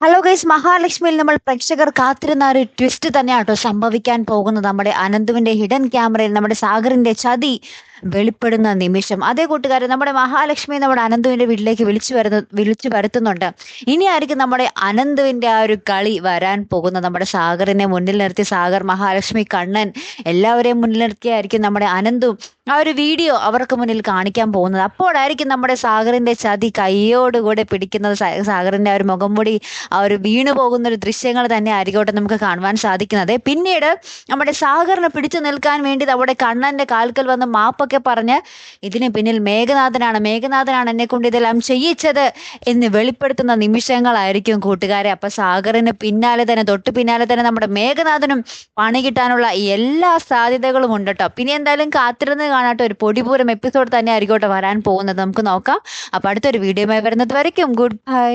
Hello guys മഹാലക്ഷ്മിയിൽ നമ്മൾ പ്രേക്ഷകർ കാത്തിരുന്ന ഒരു ട്വിസ്റ്റ് തന്നെയാണ് കേട്ടോ സംഭവിക്കാൻ പോകുന്നത്. നമ്മുടെ അനന്തുവിന്റെ ഹിഡൻ ക്യാമറയിൽ നമ്മുടെ സാഗറിന്റെ ചതി വെളിപ്പെടുന്ന നിമിഷം. അതേ കൂട്ടുകാരെ നമ്മുടെ മഹാലക്ഷ്മി നമ്മുടെ അനന്തുവിന്റെ വീട്ടിലേക്ക് വിളിച്ചു വരുന്ന വിളിച്ചു വരുത്തുന്നുണ്ട്. ഇനിയായിരിക്കും നമ്മുടെ അനന്തുവിന്റെ ആ ഒരു കളി വരാൻ പോകുന്നത്. നമ്മുടെ സാഗറിനെ മുന്നിൽ നിർത്തി സാഗർ മഹാലക്ഷ്മി കണ്ണൻ എല്ലാവരെയും മുന്നിൽ നിർത്തിയായിരിക്കും നമ്മുടെ അനന്തും ആ ഒരു വീഡിയോ അവർക്ക് മുന്നിൽ കാണിക്കാൻ പോകുന്നത്. അപ്പോഴായിരിക്കും നമ്മുടെ സാഗറിന്റെ ചതി കൈയോടുകൂടെ പിടിക്കുന്നത് സാഗറിന്റെ ആ ഒരു മുഖം മൂടി ആ ഒരു വീണു പോകുന്ന ഒരു ദൃശ്യങ്ങൾ തന്നെ ആയിരിക്കോട്ടെ നമുക്ക് കാണുവാൻ സാധിക്കുന്നത്. പിന്നീട് നമ്മുടെ സാഗറിനെ പിടിച്ചു നിൽക്കാൻ വേണ്ടി നമ്മുടെ കണ്ണന്റെ കാൽക്കൽ വന്ന് മാപ്പൊക്കെ പറഞ്ഞ് ഇതിന് പിന്നിൽ മേഘനാഥനാണ് മേഘനാഥനാണ് എന്നെ കൊണ്ട് ഇതെല്ലാം ചെയ്യിച്ചത് എന്ന് വെളിപ്പെടുത്തുന്ന നിമിഷങ്ങളായിരിക്കും കൂട്ടുകാരെ. അപ്പൊ സാഗറിന് പിന്നാലെ തന്നെ തൊട്ട് പിന്നാലെ തന്നെ നമ്മുടെ മേഘനാഥനും പണി കിട്ടാനുള്ള എല്ലാ സാധ്യതകളും ഉണ്ട് കേട്ടോ പിന്നെ എന്തായാലും കാത്തിരുന്ന് കാണാട്ടോ ഒരു പൊടിപൂരം എപ്പിസോഡ് തന്നെ ആയിരിക്കോട്ടെ വരാൻ പോകുന്നത്. നമുക്ക് നോക്കാം. അപ്പൊ അടുത്തൊരു വീഡിയോയുമായി വരുന്നത് വരയ്ക്കും. Good bye